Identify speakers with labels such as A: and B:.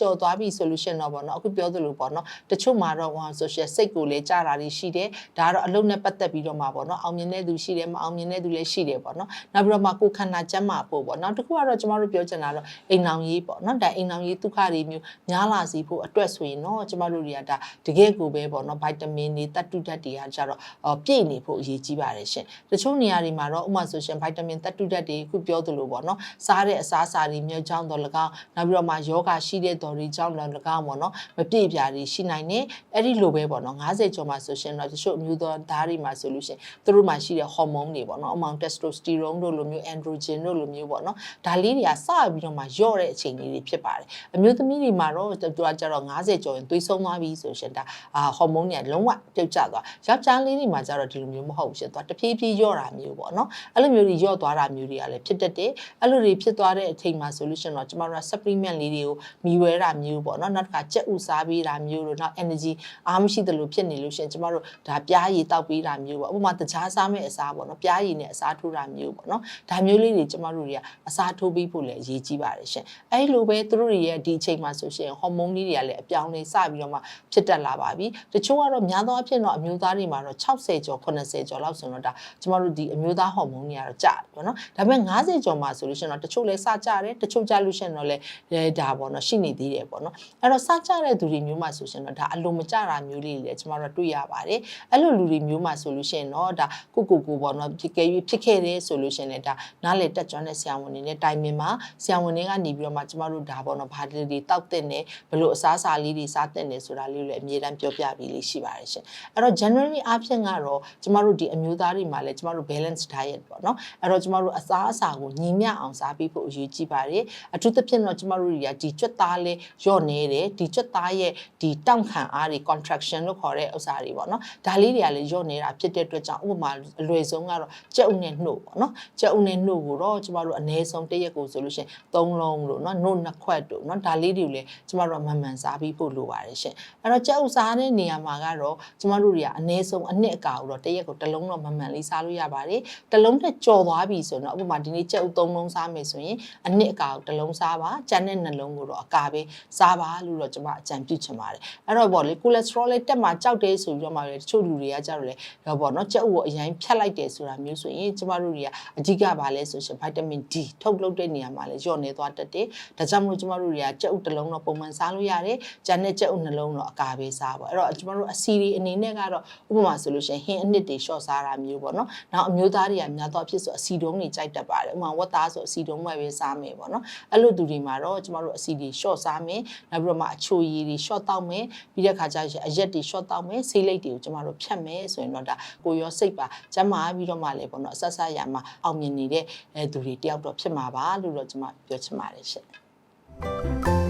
A: ကြော်သွားပြီဆိုလို့ရှရင်တော့ပေါ့နော်အခုပြောသလိုပေါ့နော်တချို့မှာတော့ဟိုဆိုရှယ်စိတ်ကိုလည်းကြာတာတွေရှိတယ်ဒါကတော့အလုံးနဲ့ပတ်သက်ပြီးတော့မှာပေါ့နော်အောင်မြင်တဲ့သူရှိတယ်မအောင်မြင်တဲ့သူလည်းရှိတယ်ပေါ့နော်နောက်ပြီးတော့မှကိုယ်ခန္ဓာကျန်းမာဖို့ပေါ့နောက်တစ်ခုကတော့ကျမတို့ပြောချင်တာတော့အိမ်အောင်ရေးပေါ့နော်ဒါအိမ်အောင်ရေးဒုက္ခတွေမျိုးများလာစီဖို့အတွက်ဆိုရင်တော့ကျမတို့တွေကဒါတကယ်ကိုပဲပေါ့နော်ဗိုက်တာမင်တွေတတ်တုဓာတ်တွေကကြတော့အော်ပြည့်နေဖို့အရေးကြီးပါတယ်ရှင်တချို့နေရာတွေမှာတော့ဥပမာဆိုရှင်ဗိုက်တာမင်တတ်တုဓာတ်တွေအခုပြောသလိုပေါ့နော်စားတဲ့အစားအစာတွေမျိုးကြောင့်တော့၎င်းနောက်ပြီးတော့မှယောဂရှိတဲ့တော်တွေကြောင့်တော့၎င်းပေါ့နော်မပြည့်ပြားတွေရှိနိုင်တယ်အဲ့ဒီလိုပဲပေါ့နော်90ကျော်မှာဆိုရှင်တော့တချို့အမျိုးသားဓာတ်တွေမှာဆိုလို့ရှင်သူတို့မှာရှိတဲ့ဟော်မုန်းတွေပေါ့နော်အမောင်တက်စတိုစတီရွန်းတို့လိုမျိုးအန်ဒရိုဂျင်တို့လိုမျိုးပေါ့နော်ဒါလေးတွေကစပြီးတော့မှယော့တဲ့အချိန်လေးတွေဖြစ်ပါတယ်အမျိုးသမီးတွေမှာတော့သူကကြတော့90ကျော်ရင်သွေးဆုံးသွားပြီဆိုရှင်ဒါအာဟော်မုန်းတွေကလုံးဝပြုတ်ကျသွားယောက်ျားလေးတွေမှာကျတော့ဒီလိုမျိုးမဟုတ်ဘူးရှင်သူကတဖြည်းဖြည်းယော့တာမျိုးပေါ့နော်အဲ့လိုမျိုးတွေယော့သွားတာမျိုးတွေကလည်းဖြစ်တတ်တယ်အဲ့လိုတွေဖြစ်သွားတဲ့အချိန်မှာဆိုလို့ရှင်တော့ကျမတို့က supplement လေးတွေကိုမြည်ဝဲတာမျိုးပေါ့နော်နောက်တစ်ခါကြက်ဥစားပေးတာမျိုးတို့နောက် energy အားမရှိသလိုဖြစ်နေလို့ရှင်ကျမတို့ဒါပြားရည်တောက်ပေးတာမျိုးပေါ့ဥပမာတကြားစားမဲ့အစားပေါ့နော်ပြားရည်နဲ့အစားထိုးတာမျိုးပေါ့နော်ဒါမျိုးလေးတွေကျမတို့တွေကအစားထိုးပေးဖို့လည်းအရေးကြီးပါတယ်ရှင်အဲ့လိုပဲသူတို့တွေရဲ့ဒီအချိန်မှာဆိုရှင်ဟော်မုန်းလေးတွေကလည်းအပြောင်းလဲစပြီးတော့မှဖြစ်တက်လာပါပြီတချို့ကတော့များသောအားဖြင့်တော့အမျိုးသားတွေမှာတော့60ကျော်80ကျော်လောက်ဆိုတော့ဒါကျမတို့ဒီအမျိုးသားဟော်မုန်းတွေကတော့ကြာတယ်ပေါ့နော်ဒါပေမဲ့90ကျော်မှာဆိုလို့ရှင်တော့တချို့လည်းစကြတယ်တချို့ကြလို့ရှင်တော့လည်းဒါပေါ့နော်ရှိနေသေးတယ်ပေါ့နော်အဲ့တော့စကြတဲ့သူတွေမျိုးမှာဆိုရှင်တော့ဒါအလိုမကြတာမျိုးလေးတွေလည်းကျမတို့တွေ့ရပါတယ်အဲ့လိုလူတွေမျိုးမှာဆိုလို့ရှင်တော့ဒါကိုကိုကိုပေါ့နော်ဖြစ်ခဲ့ဖြစ်ခဲ့တယ်ဆိုလို့ရှင်လည်းဒါနားလေတက်ကြွတဲ့ဆရာဝန်တွေနဲ့တိုင်ပင်မှာဆရာဝန်တွေကနေပြီးတော့မှကျမတို့ဒါပေါ့နော်ဘာတွေတွေတောက်တဲ့နေဘလို့အစားအစာလေးတွေစားတဲ့နေဆိုတာလေးလည်းအမြဲတမ်းပြောပြပြီးလေးရှိပါတယ်ရှင်အဲ့တော့ generally အဖြစ်ကတော့ကျမတို့ဒီအမျိုးသားတွေမှာလည်းကျမတို့ balance diet ပေါ့နော်အဲ့တော့ကျမတို့အစားအစာကိုညီမျှအောင်စားပြီးဖို့အရေးကြီးပါတယ်အထူးသဖြင့်တော့ကျမတို့တွေကဒီကြွက်သားလေးရော့နေတယ်ဒီကြွက်သားရဲ့ဒီတောင့်ခံအားတွေ contraction လို့ခေါ်တဲ့ဥစ္စာတွေပေါ့နော်ဒါလေးတွေကလည်းရော့နေတာဖြစ်တဲ့အတွက်ကြောင့်ဥပမာအလွယ်ဆုံးကတော့ကြက်ဥနဲ့နှုတ်ပေါ့နော်ကြက်ဥနဲ့နှုတ်ကိုတော့ကျမတို့အနည်းဆုံးတစ်ရက်ကိုဆိုလို့ရှိရင်၃လုံးလို့နော်နှုတ်နှစ်ခွက်တို့နော်ဒါလေးတွေကိုလည်းကျမတို့ကမှန်မှန်စားပြီးဖို့လိုပါတယ်ရှင်အဲ့တော့ကြက်ဥစားတဲ့နေရာမှာကတော့ကျမတို့တွေကအနည်းဆုံးအနှစ်အကာကိုတော့တစ်ရက်ကိုတစ်လုံးတော့မှန်မှန်လေးစားလို့ရပါတယ်တစ်လုံးနဲ့ကြော်သွားပြီဆိုတော့ဥပမာဒီနေ့ကြက်ဥ၃လုံးစားမယ်ဆိုရင်အနှစ်အကာကိုတစ်လုံးစားပါကြံတဲ့နှလုံးကိုတော့အကာပဲစားပါလို့တော့ကျမအကြံပြုချင်ပါတယ်အဲ့တော့ဗောလေကိုလက်စထရောလေးတက်မှာကြောက်တယ်ဆိုပြီးတော့မှလေတချို့လူတွေကကြတော့လေတော့ဗောနော်ကြက်ဥကိုအရင်ဖြတ်လိုက်တယ်ဆိုတာမျိုးဆိုရင်ကျမတို့တွေကအဓိကပါလဲဆိုရှင်ဗိုက်တာမင် D ထုတ်လုပ်တဲ့နေရာမှာလည်းညော့နေသွားတတ်တယ်ဒါကြောင့်မလို့ကျမတို့တွေကကြက်ဥတစ်လုံးတော့ပုံမှန်စားလို့ရတယ်ကြံတဲ့ကြက်ဥနှလုံးတော့အကာပဲစားပါအဲ့တော့ကျမတို့အစီဒီအနေနဲ့ကတော့ဥပမာဆိုလို့ရှင်ဟင်းအနှစ်တွေရှော့စားတာမျိုးပေါ့နော်နောက်အမျိုးသားတွေကများသောအားဖြင့်ဆိုအစီတုံးတွေကြိုက်တတ်ပါတယ်ဥပမာဝတ်သားဆိုအစီတုံးပဲပဲစားမယ်ပေါ့နော်အဲ့လိုသူတွေမှာတော့ကျမတို့အစီတွေရှော့စားမယ်နောက်ပြီးတော့မှအချိုရည်တွေရှော့တောက်မယ်ပြီးတဲ့ခါကျရင်အရက်တွေရှော့တောက်မယ်ဆေးလိပ်တွေကိုကျမတို့ဖြတ်မယ်ဆိုရင်တော့ဒါကိုရောစိတ်ပါကျမပြီးတော့မှလည်းပေါ့နော်အဆက်ဆက်ရမှာအောင်မြင်နေတဲ့အဲသူတွေတယောက်တော့ဖြစ်မှာပါလို့တော့ကျမပြောချင်ပါတယ်ရှင်